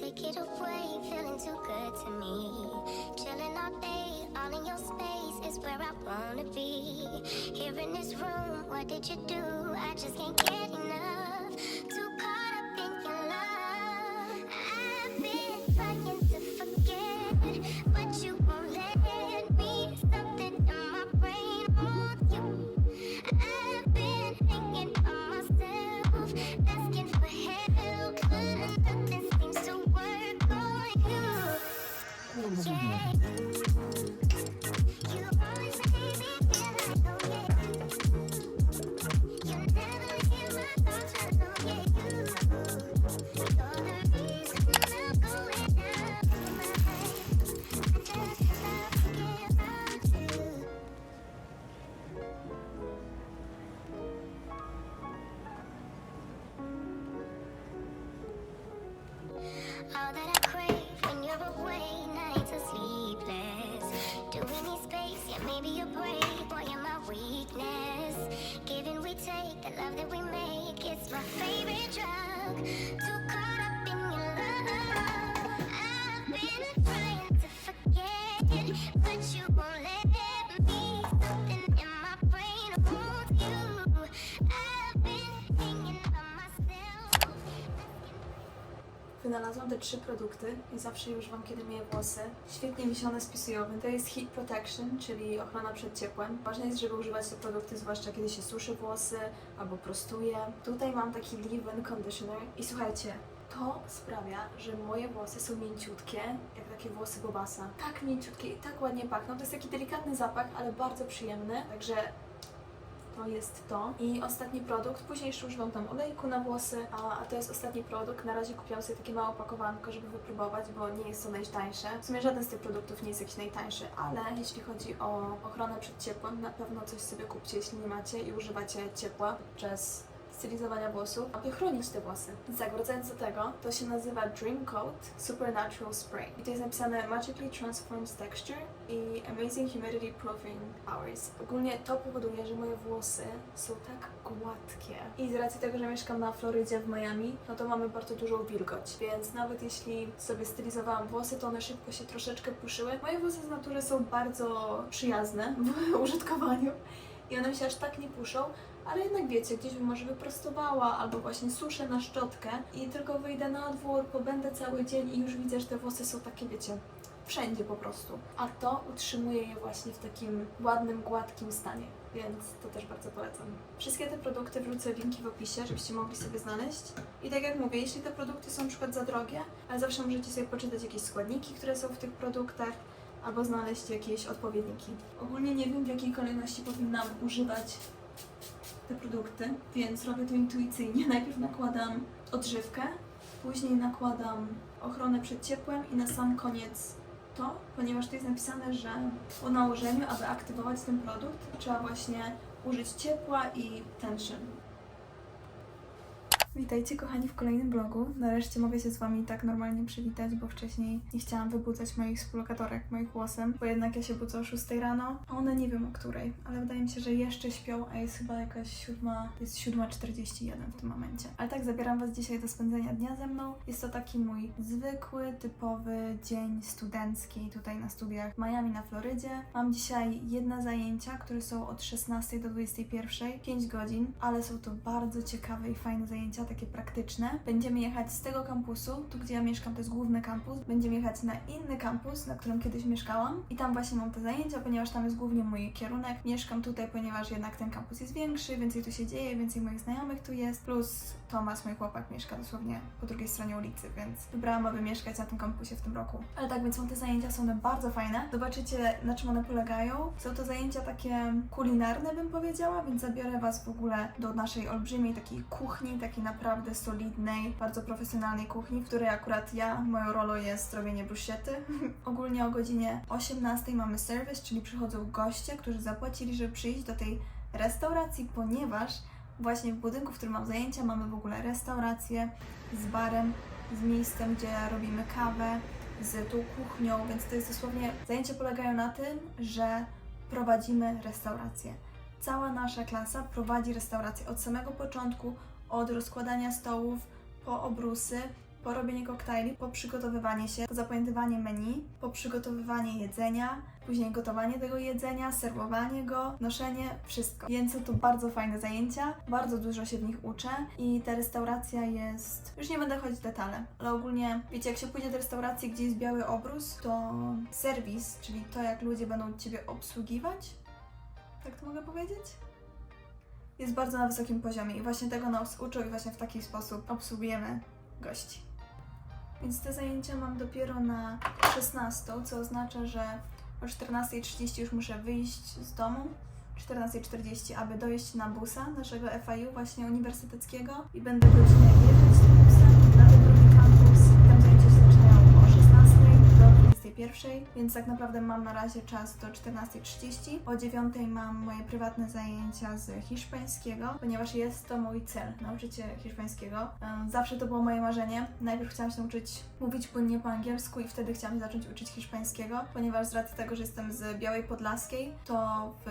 take it away, feeling too good to me. Chilling all day, all in your space is where I wanna be. Here in this room, what did you do? I just can't get maybe a break. Boy, you're my weakness. Giving we take, the love that we make, it's my favorite drug. Too caught up in your Wynalazłam te trzy produkty i zawsze je używam, kiedy myję włosy. Świetnie mi się one. To jest Heat Protection, czyli ochrona przed ciepłem. Ważne jest, żeby używać te produkty, zwłaszcza kiedy się suszy włosy albo prostuje. Tutaj mam taki leave-in conditioner i słuchajcie, to sprawia, że moje włosy są mięciutkie, jak takie włosy Bobasa. Tak mięciutkie i tak ładnie pachną. To jest taki delikatny zapach, ale bardzo przyjemny. Także to jest to. I ostatni produkt, później jeszcze używam tam olejku na włosy, a, a to jest ostatni produkt. Na razie kupiłam sobie takie małe opakowanko, żeby wypróbować, bo nie jest to najtańsze. W sumie żaden z tych produktów nie jest jakiś najtańszy, ale jeśli chodzi o ochronę przed ciepłem, na pewno coś sobie kupcie, jeśli nie macie i używacie ciepła podczas stylizowania włosów, aby chronić te włosy. Tak, wracając do tego, to się nazywa Dream Coat Supernatural Spray. I to jest napisane Magically Transforms Texture i Amazing Humidity Proofing Powers. Ogólnie to powoduje, że moje włosy są tak gładkie. I z racji tego, że mieszkam na Florydzie w Miami, no to mamy bardzo dużą wilgoć, więc nawet jeśli sobie stylizowałam włosy, to one szybko się troszeczkę puszyły. Moje włosy z natury są bardzo przyjazne w użytkowaniu i one się aż tak nie puszą, ale jednak wiecie, gdzieś bym może wyprostowała albo właśnie suszę na szczotkę i tylko wyjdę na dwór, pobędę cały dzień i już widzę, że te włosy są takie, wiecie, wszędzie po prostu. A to utrzymuje je właśnie w takim ładnym, gładkim stanie, więc to też bardzo polecam. Wszystkie te produkty wrzucę linki w opisie, żebyście mogli sobie znaleźć. I tak jak mówię, jeśli te produkty są na przykład za drogie, ale zawsze możecie sobie poczytać jakieś składniki, które są w tych produktach, albo znaleźć jakieś odpowiedniki. Ogólnie nie wiem, w jakiej kolejności powinnam używać te produkty, więc robię to intuicyjnie. Najpierw nakładam odżywkę, później nakładam ochronę przed ciepłem i na sam koniec to, ponieważ tu jest napisane, że po nałożeniu, aby aktywować ten produkt, trzeba właśnie użyć ciepła i tension. Witajcie kochani w kolejnym vlogu. Nareszcie mogę się z Wami tak normalnie przywitać, bo wcześniej nie chciałam wybudzać moich współlokatorek moich głosem, bo jednak ja się budzę o 6 rano, a one nie wiem o której, ale wydaje mi się, że jeszcze śpią, a jest chyba jakaś siódma, jest 7.41 w tym momencie. Ale tak, zabieram Was dzisiaj do spędzenia dnia ze mną. Jest to taki mój zwykły, typowy dzień studencki tutaj na studiach w Miami na Florydzie. Mam dzisiaj jedne zajęcia, które są od 16 do 21, 5 godzin, ale są to bardzo ciekawe i fajne zajęcia, takie praktyczne. Będziemy jechać z tego kampusu, tu gdzie ja mieszkam, to jest główny kampus. Będziemy jechać na inny kampus, na którym kiedyś mieszkałam i tam właśnie mam te zajęcia, ponieważ tam jest głównie mój kierunek. Mieszkam tutaj, ponieważ jednak ten kampus jest większy, więcej tu się dzieje, więcej moich znajomych tu jest, plus Tomas, mój chłopak, mieszka dosłownie po drugiej stronie ulicy, więc wybrałam, aby mieszkać na tym kampusie w tym roku. Ale tak, więc są te zajęcia, są one bardzo fajne. Zobaczycie, na czym one polegają. Są to zajęcia takie kulinarne, bym powiedziała, więc zabiorę Was w ogóle do naszej olbrzymiej takiej kuchni, takiej naprawdę solidnej, bardzo profesjonalnej kuchni, w której akurat ja, moją rolą jest robienie bruschety. Ogólnie o godzinie 18 mamy serwis, czyli przychodzą goście, którzy zapłacili, żeby przyjść do tej restauracji, ponieważ właśnie w budynku, w którym mam zajęcia, mamy w ogóle restaurację z barem, z miejscem, gdzie robimy kawę, z tą kuchnią, więc to jest dosłownie, zajęcia polegają na tym, że prowadzimy restaurację. Cała nasza klasa prowadzi restaurację od samego początku, od rozkładania stołów po obrusy, po robienie koktajli, po przygotowywanie się, po zapamiętywanie menu, po przygotowywanie jedzenia, później gotowanie tego jedzenia, serwowanie go, noszenie, wszystko. Więc są to bardzo fajne zajęcia, bardzo dużo się w nich uczę i ta restauracja jest... Już nie będę chodzić w detale, ale ogólnie, wiecie, jak się pójdzie do restauracji, gdzie jest biały obrus, to serwis, czyli to, jak ludzie będą Ciebie obsługiwać, tak to mogę powiedzieć? Jest bardzo na wysokim poziomie i właśnie tego nas uczą i właśnie w taki sposób obsługujemy gości. Więc te zajęcia mam dopiero na 16, co oznacza, że o 14.30 już muszę wyjść z domu. 14.40, aby dojść na busa naszego FIU właśnie uniwersyteckiego i będę godzinę jechać tym busem na ten drugi kampus. Tam zajęcia się zaczynają o 16 do 21, więc tak naprawdę mam na razie czas do 14.30. O 9 mam moje prywatne zajęcia z hiszpańskiego, ponieważ jest to mój cel, nauczyć się hiszpańskiego. Zawsze to było moje marzenie. Najpierw chciałam się nauczyć mówić płynnie po angielsku i wtedy chciałam zacząć uczyć hiszpańskiego, ponieważ z racji tego, że jestem z Białej Podlaskiej, to w,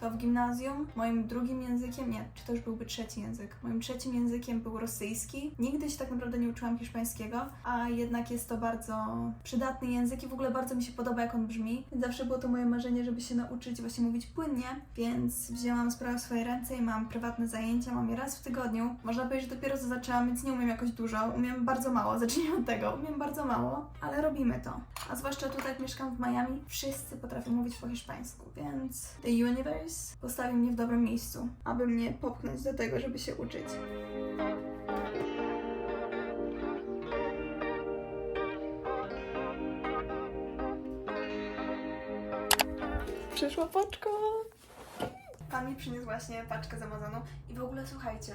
to w gimnazjum moim drugim językiem, nie, czy to już byłby trzeci język, moim trzecim językiem był rosyjski. Nigdy się tak naprawdę nie uczyłam hiszpańskiego, a jednak jest to bardzo przydatny język i w ogóle bardzo mi się podoba, jak on brzmi. Zawsze było to moje marzenie, żeby się nauczyć właśnie mówić płynnie, więc wzięłam sprawę w swoje ręce i mam prywatne zajęcia, mam je raz w tygodniu. Można powiedzieć, że dopiero zaczęłam, więc nie umiem jakoś dużo, umiem bardzo mało, zacznijmy od tego, umiem bardzo mało, ale robimy to. A zwłaszcza tutaj, jak mieszkam w Miami, wszyscy potrafią mówić po hiszpańsku, więc The Universe postawił mnie w dobrym miejscu, aby mnie popchnąć do tego, żeby się uczyć. Przyszła paczka! Pan mi przyniósł właśnie paczkę z Amazonu i w ogóle słuchajcie,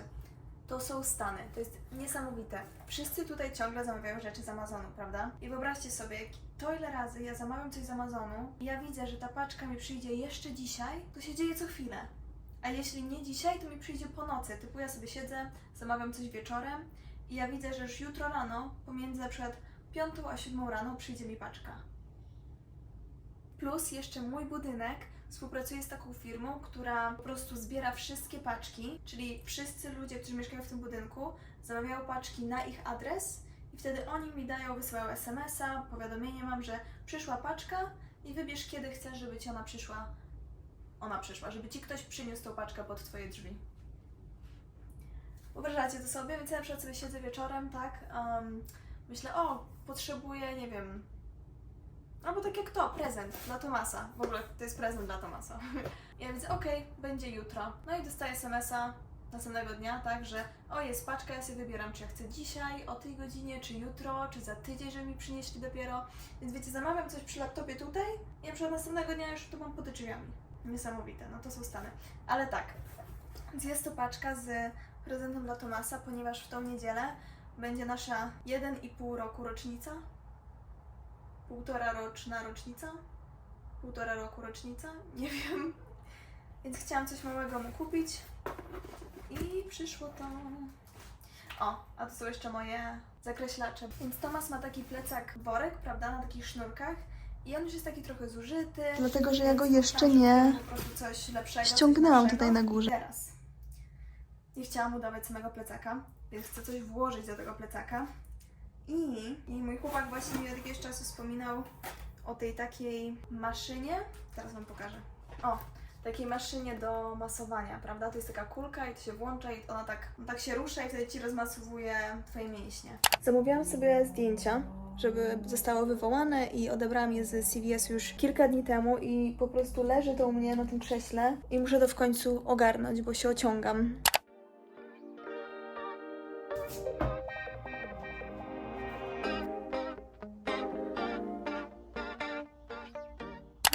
to są Stany, to jest niesamowite. Wszyscy tutaj ciągle zamawiają rzeczy z Amazonu, prawda? I wyobraźcie sobie, to ile razy ja zamawiam coś z Amazonu i ja widzę, że ta paczka mi przyjdzie jeszcze dzisiaj, to się dzieje co chwilę. A jeśli nie dzisiaj, to mi przyjdzie po nocy. Typu ja sobie siedzę, zamawiam coś wieczorem i ja widzę, że już jutro rano, pomiędzy na przykład 5 a 7 rano przyjdzie mi paczka. Plus jeszcze mój budynek współpracuje z taką firmą, która po prostu zbiera wszystkie paczki, czyli wszyscy ludzie, którzy mieszkają w tym budynku, zamawiają paczki na ich adres i wtedy oni mi dają, wysyłają SMS-a, powiadomienie mam, że przyszła paczka i wybierz kiedy chcesz, żeby ci ona przyszła. Ona przyszła, żeby ci ktoś przyniósł tą paczkę pod twoje drzwi. Wyobrażacie to sobie? Więc ja na przykład sobie siedzę wieczorem, tak? em, myślę, o, potrzebuję, nie wiem, Albo tak jak to, prezent dla Tomasa. W ogóle to jest prezent dla Tomasa. Ja widzę, okej, będzie jutro. No i dostaję SMS-a następnego dnia, tak, że o, jest paczka, ja sobie wybieram, czy ja chcę dzisiaj, o tej godzinie, czy jutro, czy za tydzień, żeby mi przynieśli dopiero. Więc wiecie, zamawiam coś przy laptopie tutaj i na przykład następnego dnia już to mam pod drzwiami. Niesamowite, no to są Stany. Ale tak, więc jest to paczka z prezentem dla Tomasa, ponieważ w tą niedzielę będzie nasza 1,5 roku rocznica półtora roczna rocznica? Półtora roku rocznica? Nie wiem. Więc chciałam coś małego mu kupić i przyszło to. O, a to są jeszcze moje zakreślacze. Więc Tomas ma taki plecak worek, prawda, na takich sznurkach. I on już jest taki trochę zużyty. Dlatego, że ja go jeszcze żeby nie po prostu coś lepszego. coś ściągnęłam lepszego. tutaj na górze. Teraz. Nie chciałam mu dawać samego plecaka, więc chcę coś włożyć do tego plecaka. I, I mój chłopak właśnie mi od jakiegoś czasu wspominał o tej takiej maszynie. Teraz wam pokażę. O, takiej maszynie do masowania, prawda? To jest taka kulka i to się włącza i ona tak, tak się rusza i wtedy ci rozmasowuje twoje mięśnie. Zamówiłam sobie zdjęcia, żeby zostało wywołane i odebrałam je z CVS już kilka dni temu i po prostu leży to u mnie na tym krześle i muszę to w końcu ogarnąć, bo się ociągam.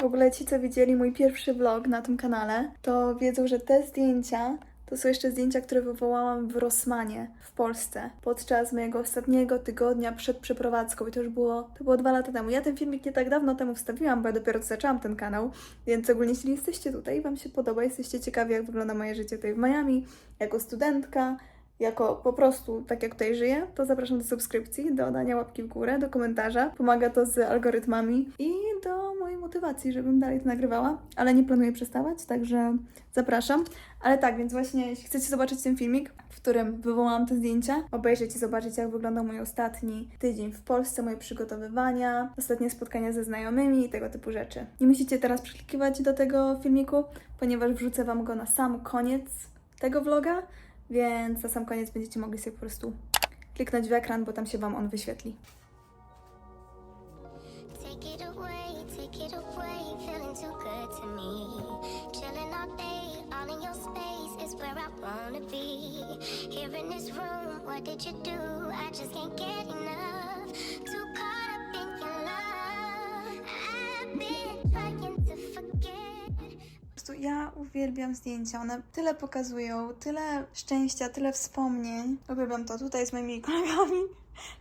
W ogóle ci, co widzieli mój pierwszy vlog na tym kanale, to wiedzą, że te zdjęcia to są jeszcze zdjęcia, które wywołałam w Rossmanie w Polsce podczas mojego ostatniego tygodnia przed przeprowadzką i to już było, to było dwa lata temu. Ja ten filmik nie tak dawno temu wstawiłam, bo ja dopiero zaczęłam ten kanał, więc ogólnie jeśli jesteście tutaj i Wam się podoba, jesteście ciekawi jak wygląda moje życie tutaj w Miami, jako studentka, jako po prostu tak jak tutaj żyję, to zapraszam do subskrypcji, do dania łapki w górę, do komentarza. Pomaga to z algorytmami i do mojej motywacji, żebym dalej to nagrywała, ale nie planuję przestawać, także zapraszam. Ale tak, więc właśnie jeśli chcecie zobaczyć ten filmik, w którym wywołałam te zdjęcia, obejrzeć i zobaczyć jak wyglądał mój ostatni tydzień w Polsce, moje przygotowywania, ostatnie spotkania ze znajomymi i tego typu rzeczy. Nie musicie teraz przeklikiwać do tego filmiku, ponieważ wrzucę Wam go na sam koniec tego vloga, więc na sam koniec będziecie mogli sobie po prostu kliknąć w ekran, bo tam się Wam on wyświetli. Where I wanna be. Here in this room, what did you do? I just can't get enough. Prostu ja uwielbiam zdjęcia, one tyle pokazują, tyle szczęścia, tyle wspomnień. Uwielbiam to. Tutaj z moimi kolegami.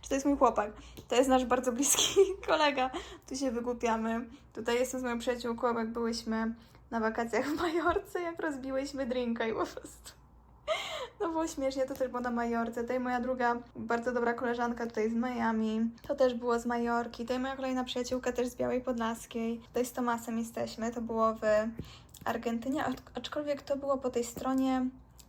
Czy to jest mój chłopak? To jest nasz bardzo bliski kolega. Tu się wygłupiamy. Tutaj jestem z moją przyjaciółką, jak byłyśmy na wakacjach w Majorce, jak rozbiłyśmy drinka i po prostu... No było śmiesznie, to też było na Majorce. Tutaj moja druga bardzo dobra koleżanka tutaj z Miami. To też było z Majorki. Tutaj moja kolejna przyjaciółka też z Białej Podlaskiej. Tutaj z Tomasem jesteśmy. To było w Argentynie, acz- aczkolwiek to było po tej stronie,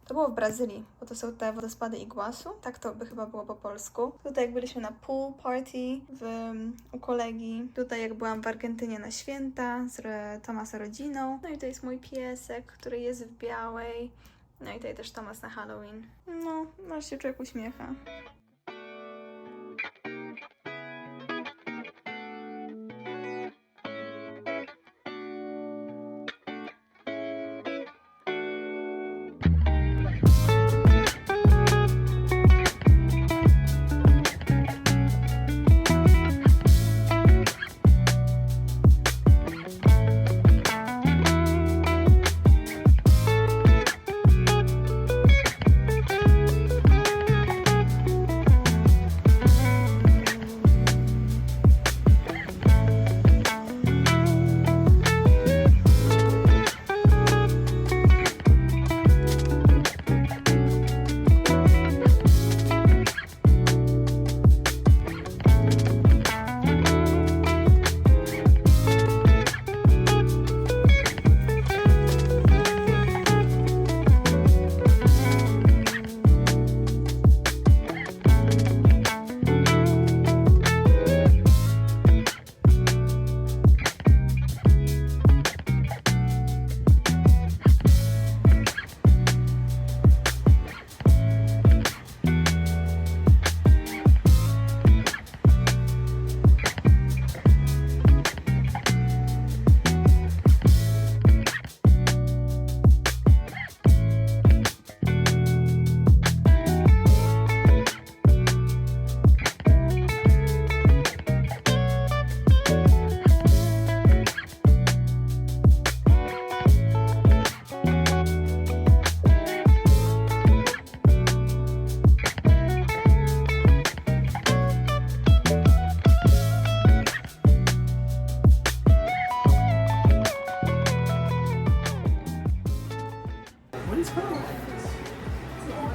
to było w Brazylii, bo to są te wodospady Iguazu, tak to by chyba było po polsku. Tutaj jak byliśmy na pool party w, u kolegi, tutaj jak byłam w Argentynie na święta z Tomasa rodziną, no i to jest mój piesek, który jest w białej, no i tutaj też Tomas na Halloween. No, aż się człowiek uśmiecha.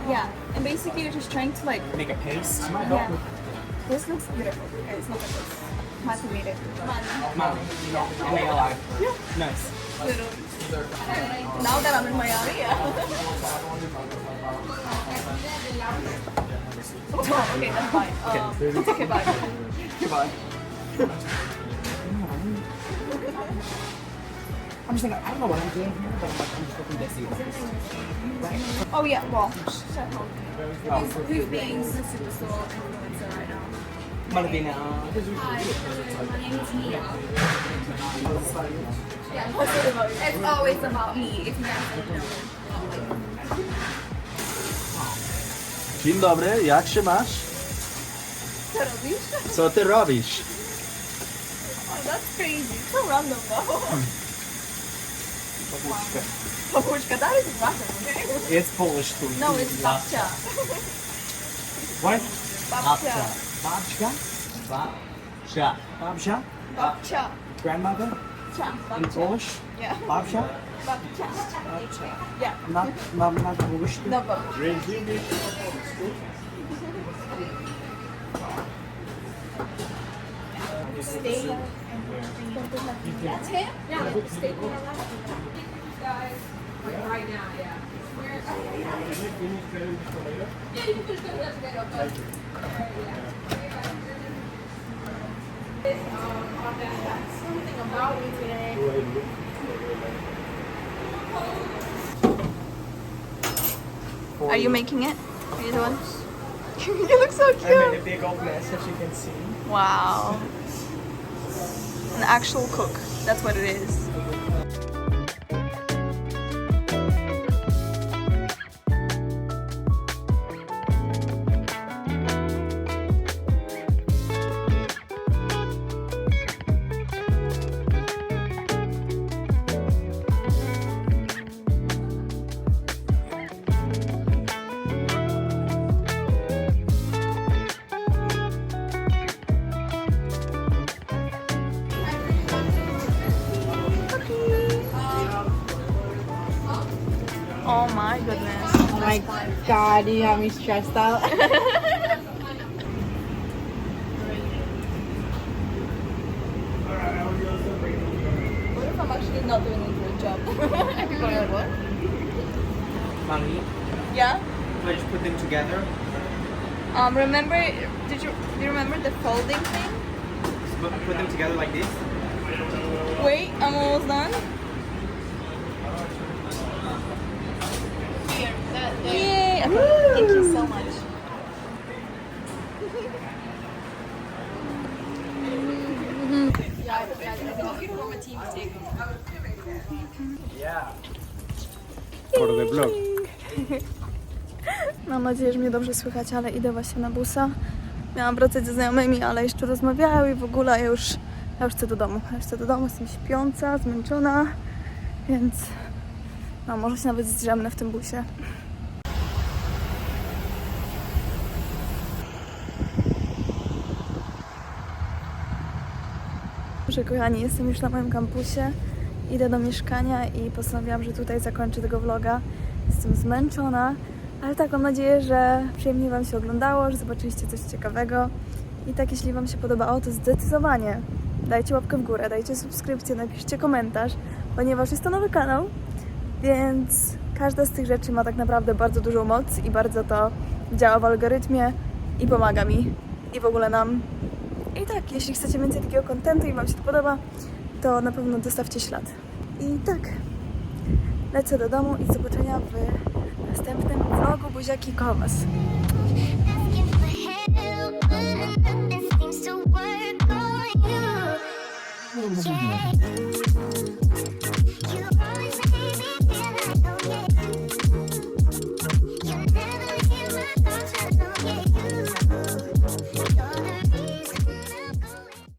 Yeah, and basically you're just trying to like Make a paste. Yeah. This looks beautiful. Okay, it's not like this. Mati made it. Mom, M-A-L-I. Yeah. Nice. Now that I'm in Miami, yeah. oh, okay, that's fine. Um, okay, bye. Goodbye. I'm just thinking, I don't know what I'm doing here, but I'm, like, I'm just looking to see this is. Oh yeah, well, Oh, who's being the superstar influencer right now? Malvina. It's always about me. If you guys don't know. Dzień dobry, jak się masz? Co robisz? Co ty robisz? Oh, that's crazy. So random though. Павучка. Павучка, да, это ваша? Это полочка. No, it's бабча. What? Бабча. Бабча? Бабча. Бабча? Бабча. Grandmother? Bapcha. In Polish? Yeah. Babcia? Babcia. Babcia. Yeah. Not, not, not Polish? No, Polish. Stay. That's him? Yeah. Stay. guys. Yeah. right now, yeah. We're, you? Yeah, you can tomato. But, yeah. Something about me today. Are you making it? Are you the one? you look so cute. I made a big old mess, as you can see. Wow. An actual cook. That's what it is. Goodness. Oh my god, you have me stressed out. What if I'm actually not doing a good job? People like, what? Mommy, Yeah? I just put them together. Um, remember, did you, do you remember the folding thing? Put, put them together like this. Wait, I'm almost done. Yay! Okay, thank you so much. Vlog. Mam nadzieję, że mnie dobrze słychać, ale idę właśnie na busa. Miałam wracać ze znajomymi, ale jeszcze rozmawiały i w ogóle ja już, ja już chcę do domu. Ja już chcę do domu, jestem śpiąca, zmęczona, więc no, może się nawet zdrzemnę w tym busie. Dobrze, kochani, jestem już na moim kampusie. Idę do mieszkania i postanowiłam, że tutaj zakończę tego vloga. Jestem zmęczona, ale tak mam nadzieję, że przyjemnie Wam się oglądało, że zobaczyliście coś ciekawego. I tak, jeśli Wam się podobało, to zdecydowanie dajcie łapkę w górę, dajcie subskrypcję, napiszcie komentarz, ponieważ jest to nowy kanał, więc każda z tych rzeczy ma tak naprawdę bardzo dużą moc i bardzo to działa w algorytmie i pomaga mi i w ogóle nam. I tak, jeśli chcecie więcej takiego kontentu i Wam się to podoba, to na pewno dostawcie ślad. I tak, lecę do domu i do zobaczenia w następnym vlogu Buziaki on you. Yeah.